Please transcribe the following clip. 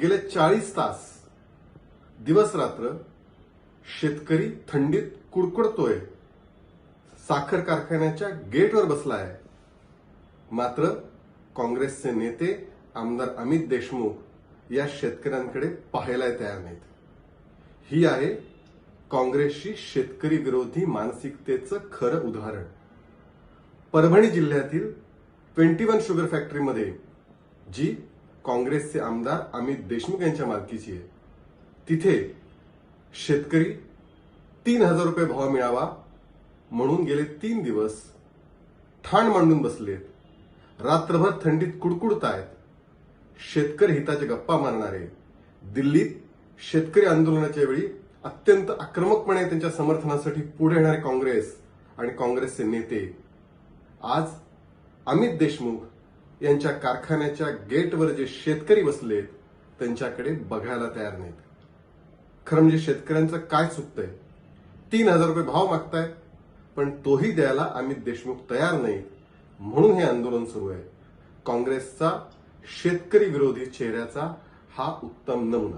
गेले चाळीस तास दिवस रात्र शेतकरी थंडीत कुडकुडतोय. साखर कारखान्याच्या गेटवर बसला आहे मात्र काँग्रेसचे नेते आमदार अमित देशमुख या शेतकऱ्यांकडे पाहायला तयार नाहीत. ही आहे काँग्रेसची शेतकरी विरोधी मानसिकतेचं खरं उदाहरण. परभणी जिल्ह्यातील ट्वेंटी वन शुगर फॅक्टरीमध्ये जी काँग्रेसचे आमदार अमित देशमुख यांच्या मालकीची आहे. तिथे शेतकरी तीन हजार रुपये भाव मिळावा म्हणून गेले तीन दिवस ठाण मांडून बसलेत. रात्रभर थंडीत कुडकुडतायत. शेतकरी हिताच्या गप्पा मारणारे. दिल्लीत शेतकरी आंदोलनाच्या वेळी अत्यंत आक्रमकपणे त्यांच्या समर्थनासाठी पुढे येणारे काँग्रेस आणि काँग्रेसचे नेते. आज अमित देशमुख यांच्या कारखान्याच्या गेटवर जे शेतकरी बसलेत त्यांच्याकडे बघायला तयार नाहीत. खरं म्हणजे शेतकऱ्यांचं काय चुकतंय? तीन हजार रुपये भाव मागतायत पण तोही द्यायला अमित देशमुख तयार नाही म्हणून हे आंदोलन सुरू आहे. काँग्रेसचा शेतकरी विरोधी चेहऱ्याचा हा उत्तम नमुना.